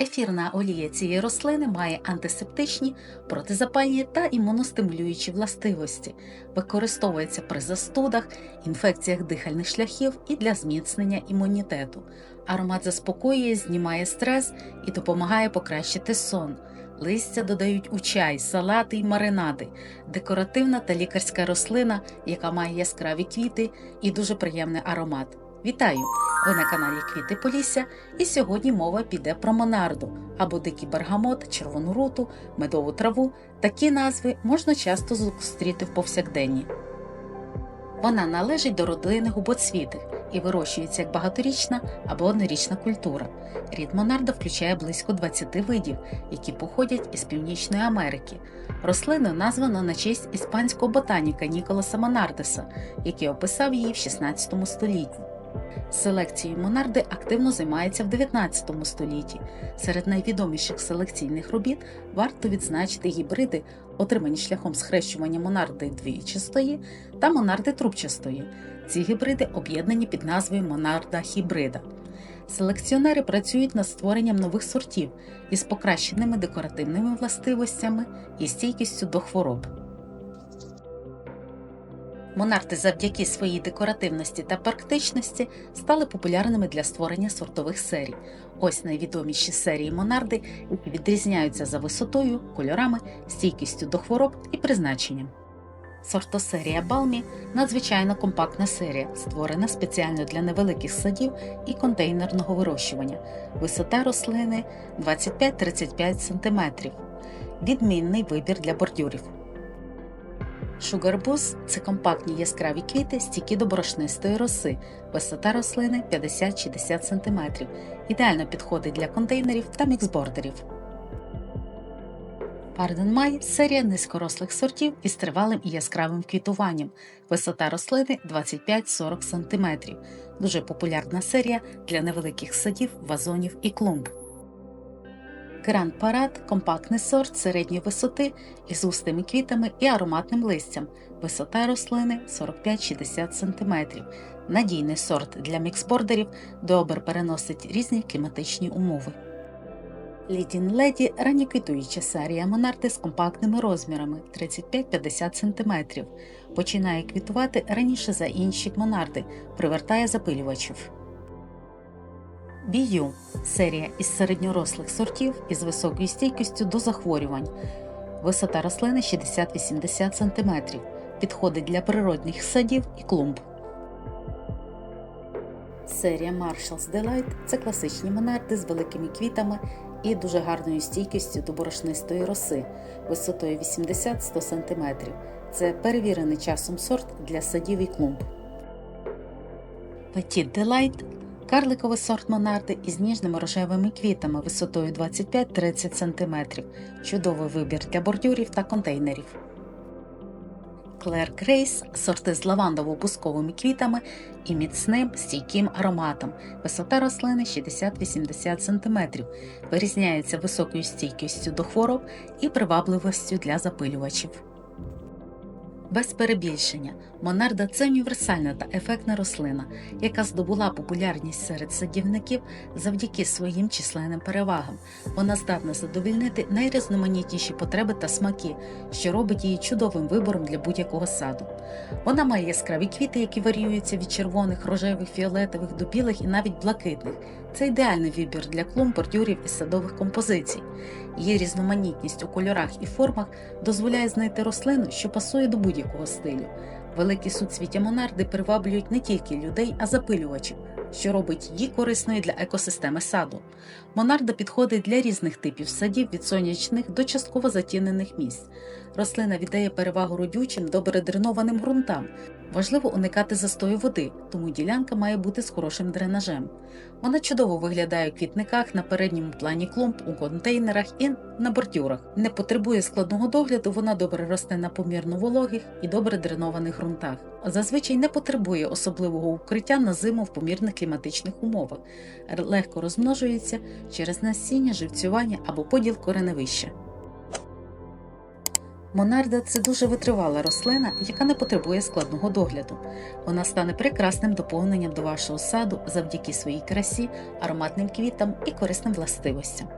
Ефірна олія цієї рослини має антисептичні, протизапальні та імуностимулюючі властивості, використовується при застудах, інфекціях дихальних шляхів і для зміцнення імунітету. Аромат заспокоює, знімає стрес і допомагає покращити сон. Листя додають у чай, салати й маринади, декоративна та лікарська рослина, яка має яскраві квіти і дуже приємний аромат. Вітаю! Ви на каналі Квіти Полісся, і сьогодні мова піде про монарду або дикий бергамот, червону руту, медову траву. Такі назви можна часто зустріти в повсякденні. Вона належить до родини губотцвітих і вирощується як багаторічна або однорічна культура. Рід монарда включає близько 20 видів, які походять із Північної Америки. Рослину названо на честь іспанського ботаніка Ніколаса Монардеса, який описав її в 16 столітті. Селекцією монарди активно займається в 19 столітті. Серед найвідоміших селекційних робіт варто відзначити гібриди, отримані шляхом схрещування монарди двічастої та монарди трубчастої. Ці гібриди об'єднані під назвою монарда хібрида. Селекціонери працюють над створенням нових сортів із покращеними декоративними властивостями і стійкістю до хвороб. Монарти завдяки своїй декоративності та практичності стали популярними для створення сортових серій. Ось найвідоміші серії монарди, які відрізняються за висотою, кольорами, стійкістю до хвороб і призначенням. Сортосерія Балмі надзвичайно компактна серія, створена спеціально для невеликих садів і контейнерного вирощування. Висота рослини 25-35 см. Відмінний вибір для бордюрів. Шугарбуз це компактні яскраві квіти, стійкі до борошнистої роси, висота рослини 50-60 см. Ідеально підходить для контейнерів та міксбордерів. Парден Май серія низькорослих сортів із тривалим і яскравим квітуванням. Висота рослини 25-40 см. Дуже популярна серія для невеликих садів, вазонів і клумб. Гранд Парад компактний сорт середньої висоти із густими квітами і ароматним листям. Висота рослини 45-60 см. Надійний сорт для міксбордерів, добре переносить різні кліматичні умови. Лідін Леді ранньоквітуюча серія монарди з компактними розмірами 35-50 см. Починає квітувати раніше за інші монарди, привертає запилювачів. Бію серія із середньорослих сортів із високою стійкістю до захворювань. Висота рослини 60-80 см. Підходить для природних садів і клумб. Серія Marshalls Delight – це класичні монарди з великими квітами і дуже гарною стійкістю до борошнистої роси, висотою 80-100 см. Це перевірений часом сорт для садів і клумб. Petit Delight – карликовий сорт монарди із ніжними рожевими квітами висотою 25-30 см. Чудовий вибір для бордюрів та контейнерів. Клер Грейс сорти з лавандово-бусковими квітами і міцним стійким ароматом. Висота рослини 60-80 см. Вирізняється високою стійкістю до хвороб і привабливостю для запилювачів. Без перебільшення, монарда це універсальна та ефектна рослина, яка здобула популярність серед садівників завдяки своїм численним перевагам. Вона здатна задовільнити найрізноманітніші потреби та смаки, що робить її чудовим вибором для будь-якого саду. Вона має яскраві квіти, які варіюються від червоних, рожевих, фіолетових до білих і навіть блакитних. Це ідеальний вибір для клумб, бордюрів і садових композицій. Її різноманітність у кольорах і формах дозволяє знайти рослину, що пасує до будь-якого стилю. Великі суцвіття монарди приваблюють не тільки людей, а запилювачів, що робить її корисною для екосистеми саду. Монарда підходить для різних типів садів від сонячних до частково затінених місць. Рослина віддає перевагу родючим, добре дренованим ґрунтам. Важливо уникати застою води, тому ділянка має бути з хорошим дренажем. Вона чудово виглядає у квітниках на передньому плані клумб, у контейнерах і на бордюрах. Не потребує складного догляду, вона добре росте на помірно вологих і добре дренованих ґрунтах. Зазвичай не потребує особливого укриття на зиму в помірних кліматичних умовах, легко розмножується через насіння, живцювання або поділ кореневища. Монарда це дуже витривала рослина, яка не потребує складного догляду. Вона стане прекрасним доповненням до вашого саду завдяки своїй красі, ароматним квітам і корисним властивостям.